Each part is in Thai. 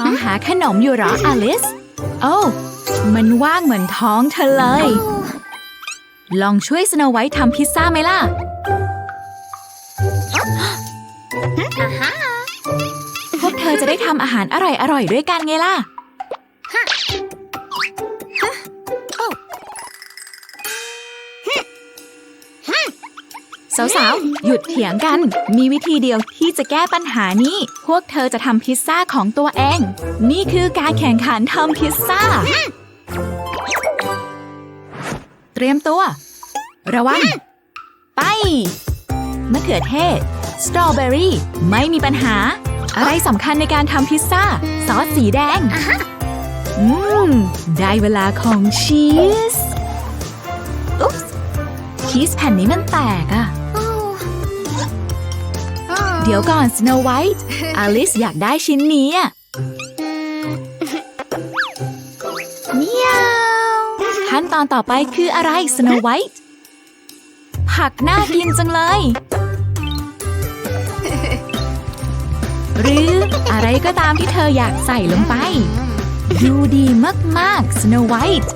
มองหาขนมอยู่หรออลิส โอ้มันว่างเหมือนท้องเธอเลย ลองช่วยสโนไวท์ทำพิซซ่าไหมล่ะ พวกเธอจะได้ทำอาหารอร่อยๆด้วยกันไงล่ะ สาวๆ หยุดเถียงกัน มีวิธีเดียวที่จะแก้ปัญหานี้ พวกเธอจะทำพิซซ่าของตัวเอง นี่คือการแข่งขันทำพิซซ่า เตรียมตัว ระวัง ไปมะเขือเทศ สตรอเบอรี่ ไม่มีปัญหา อะไรสำคัญในการทำพิซซ่า ซอสสีแดง อืม ได้เวลาของชีสอุ๊บชีสแผ่นนี้มันแตกอะ เดี๋ยวก่อนสโนไวท์อลิสอยากได้ชิ้นนี้อะเมียวขั้นตอนต่อไปคืออะไรสโนไวท์ผักน่ากินจังเลย หรืออะไรก็ตามที่เธออยากใส่ลงไป ดูดีมากๆสโนไวท์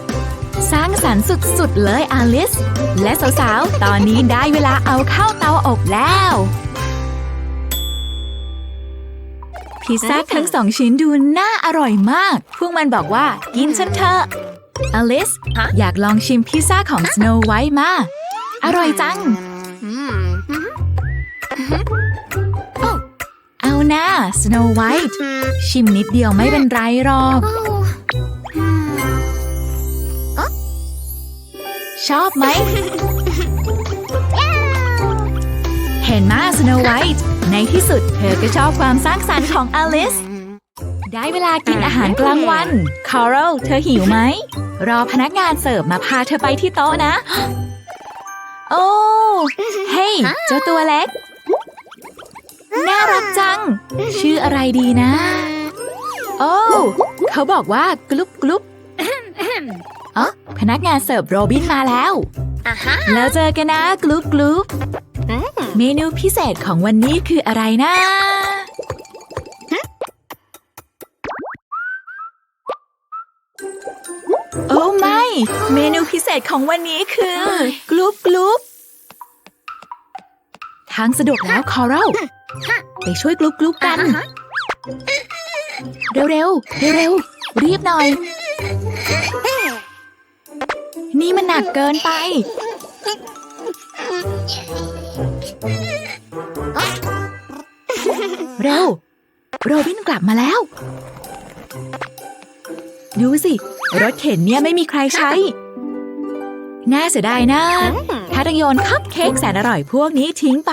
สร้างสรรค์สุด ๆ เลยอลิส และสาว ๆ ตอนนี้ได้เวลาเอาเข้าเตาอบแล้ว พิซซ่าทั้งสองชิ้นดูน่าอร่อยมาก พวกมันบอกว่ากินฉันเถอะอลิสฮะอยากลองชิมพิซซ่าของสโนไวท์มา อร่อยจัง เอาหน้าสโนไวท์ชิมนิดเดียวไม่เป็นไรหรอก ชอบไหม เห็นมาสโนไวท์ ในที่สุด เธอก็ชอบความสร้างสรรค์ของอลิส ได้เวลากินอาหารกลางวันคาร์ลเธอหิวไหม รอพนักงานเสิร์ฟมาพาเธอไปที่โต๊ะนะ โอ้ เฮ้ยเจ้าตัวเล็ก น่ารักจัง ชื่ออะไรดีนะ โอ้ เขาบอกว่ากลุบกลุบอ๋อพนักงานเสิร์ฟโรบินมาแล้ว แล้วเจอกันนะกลุบกลุบ เมนูพิเศษของวันนี้คืออะไรนะ โอ้ไม่ เมนูพิเศษของวันนี้คือกลุบกลุบทางสะดวกแล้วคอรัลไปช่วยกลุบกลุบกัน เร็วเร็วเร็วเร็วๆรีบหน่อย นี่มันหนักเกินไป เร็วโรบินกลับมาแล้ว ดูสิ รถเข็นเนี่ยไม่มีใครใช้ น่าเสียดายนะ ถ้าต้องโยนคัพเค้กแสนอร่อยพวกนี้ทิ้งไป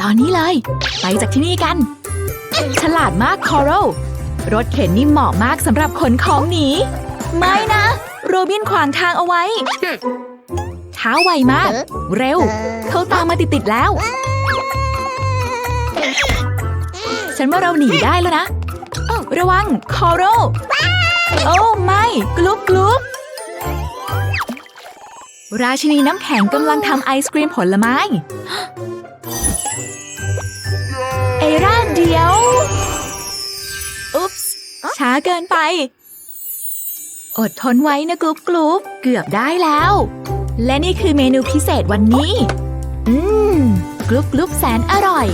ตอนนี้เลย ไปจากที่นี่กัน ฉลาดมากคอรัลรถเข็นนี่เหมาะมากสำหรับขนของหนี ไม่นะ โรบินขวางทางเอาไว้ เท้าไวมาก เร็ว เขาตามมาติดๆแล้ว ฉันว่าเราหนีได้แล้วนะ ระวัง คอรัลโอ้ไม่ กลุบกลุบราชินีน้ำแข็งกำลังทำไอศกรีมผลไม้ เอร่าเดียว อุ๊ปส์ช้าเกินไป อดทนไว้นะกลุบกลุบเกือบได้แล้ว และนี่คือเมนูพิเศษวันนี้ อืม กลุบกลุบแสนอร่อย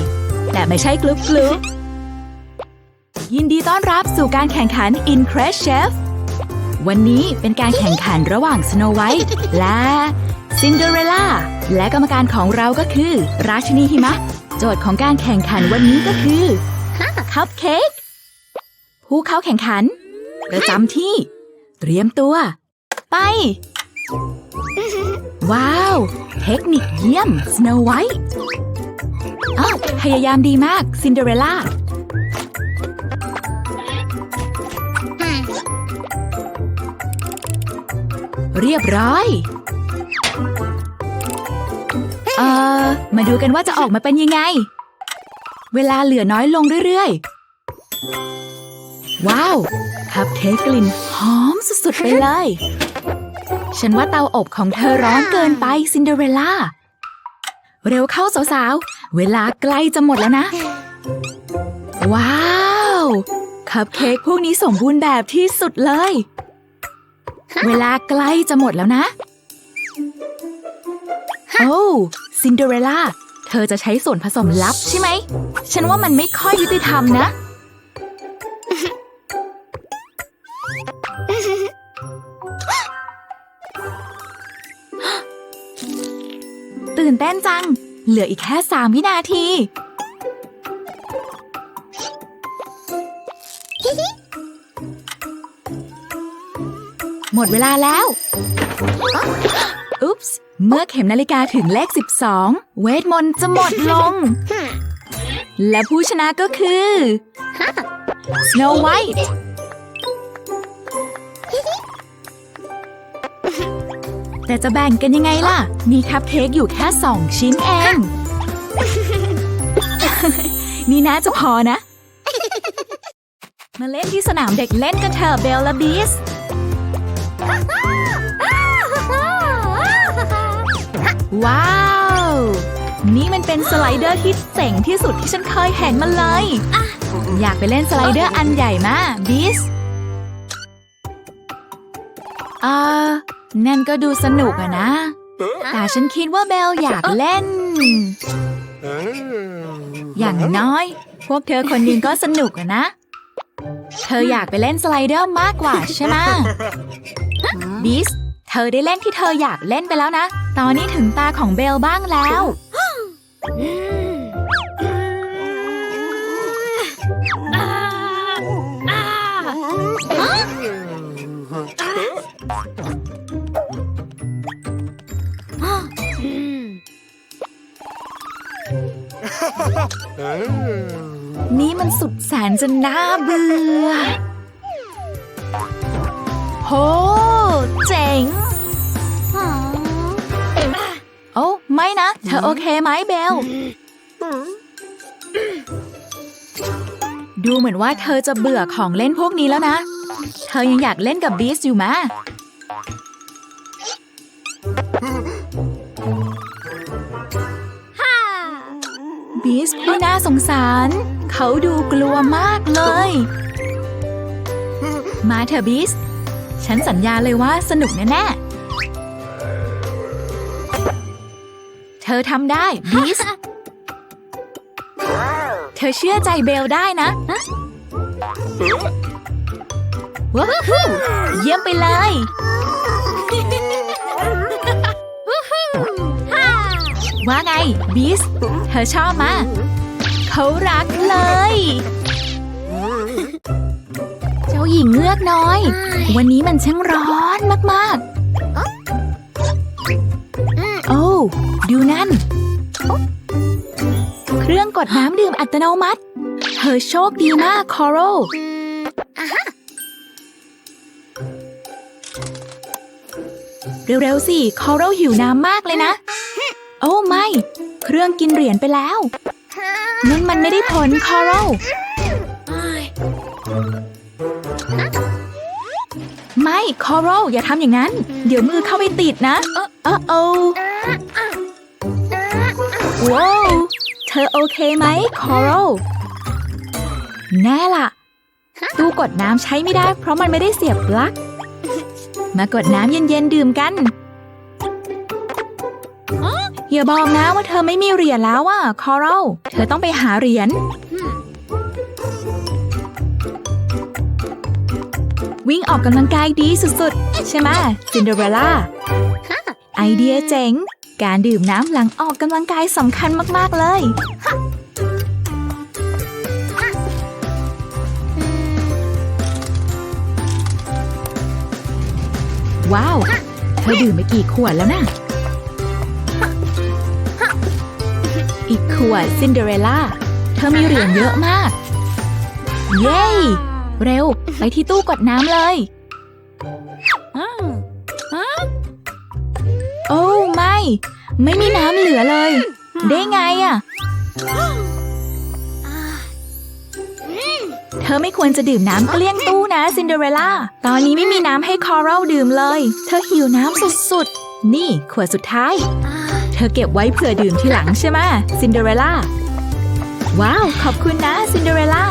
แต่ไม่ใช่กลุบกลุบยินดีต้อนรับสู่การแข่งขัน Incred Chef วันนี้เป็นการแข่งขันระหว่าง Snow White และ Cinderella และกรรมการของเราก็คือ ราชินีหิมะ โจทย์ของการแข่งขันวันนี้ก็คือคัพเค้กผู้เข้าแข่งขัน ประจำที่ เตรียมตัว ไป ว้าว เทคนิคเยี่ยม Snow White อ้าวพยายามดีมาก Cinderella เรียบร้อย เอ่อ มาดูกันว่าจะออกมาเป็นยังไง เวลาเหลือน้อยลงเรื่อยๆ ว้าว คัพเค้กกลิ่นหอมสุดๆ ไปเลย ฉันว่าเตาอบของเธอร้อนเกินไปซินเดอเรลล่า เร็วเข้าสาวๆ เวลาใกล้จะหมดแล้วนะ ว้าวคัพเค้กพวกนี้สมบูรณ์แบบที่สุดเลย เวลาใกล้จะหมดแล้วนะ โอ้ซินเดอเรลล่า เธอจะใช้ส่วนผสมลับใช่ไหม ฉันว่ามันไม่ค่อยยุติธรรมนะ ตื่นเต้นจัง เหลืออีกแค่สามวินาที หมดเวลาแล้ว อุ๊ปส์ เมื่อเข็มนาฬิกาถึงเลข 12 เวทมนต์จะหมดลง และผู้ชนะก็คือ Snow White แต่จะแบ่งกันยังไงล่ะ มีคัพเค้กอยู่แค่สองชิ้นเอง นี่น่าจะพอนะ มาเล่นที่สนามเด็กเล่นกันเถอะเบลและบีสว้าว นี่มันเป็นสไลเดอร์ที่เจ๋งที่สุดที่ฉันเคยเห็นมาเลย อยากไปเล่นสไลเดอร์อันใหญ่มาบีสอ่า นั่นก็ดูสนุกอะนะ แต่ฉันคิดว่าเบลอยากเล่น อย่างน้อย พวกเธอคนหนึงก็สนุกอะนะ เธออยากไปเล่นสไลเดอร์มากกว่าใช่ไหมบิส เธอได้เล่นที่เธออยากเล่นไปแล้วนะ ตอนนี้ถึงตาของเบลบ้างแล้ว นี่มันสุดแสนจะน่าเบื่อ โห เจ๋งโอ้ไม่นะ เธอโอเคไหมเบล ดูเหมือนว่าเธอจะเบื่อของเล่นพวกนี้แล้วนะ เธอยังอยากเล่นกับบีสอยู่มะบี สพี่น่าสงสาร เขาดูกลัวมากเลย มาเถอะบีส ฉันสัญญาเลยว่าสนุกแน่ๆ เธอทำได้บีส เธอเชื่อใจเบลได้นะว้าวเยี่ยมไปเลย ว่าไงบีสเธอชอบมาเขารักเลย เจ้าหญิงเงือกน้อย วันนี้มันช่างร้อนมากๆ โอ้ดูนั่น เครื่องกดน้ำดื่มอัตโนมัติเธอโชคดีมากคอโรเร็วๆสิคอโรหิวน้ำมากเลยนะ โอ้ไม่ เครื่องกินเหรียญไปแล้วนั่นมันไม่ได้ผลคอโรไม่คอโรอย่าทำอย่างนั้น เดี๋ยวมือเข้าไปติดนะ เออเออโอว้าวเธอโอเคไหมคอโรแน่ล่ะ ตู้กดน้ำใช้ไม่ได้ เพราะมันไม่ได้เสียบปลั๊กมากดน้ำเย็นๆดื่มกัน อย่าบอกนะว่าเธอไม่มีเหรียญแล้วอะคอรัลเธอต้องไปหาเหรียญวิ่งออกกำลังกายดีสุดๆ ใช่ไหมซินเดอเรลล่าไอเดียเจ๋ง การดื่มน้ำหลังออกกำลังกายสำคัญมากๆเลย ว้าว เธอดื่มไปกี่ขวดแล้วนะ อีกขวดซินเดอเรลล่า เธอมีเหรียญเยอะมาก เย้ เร็ว ไปที่ตู้กดน้ำเลย โอ้ไม่ ไม่มีน้ำเหลือเลย ได้ไงอะเธอไม่ควรจะดื่มน้ำเกลี้ยงตู้นะซินเดอเรลล่า ตอนนี้ไม่มีน้ำให้คอรัลดื่มเลย เธอหิวน้ำสุดๆ นี่ขวดสุดท้าย ธอเก็บไว้เผื่อดื่มทีหลังใช่ไหมซินเดอเรลล่า ว้าว ขอบคุณนะซินเดอเรลล่า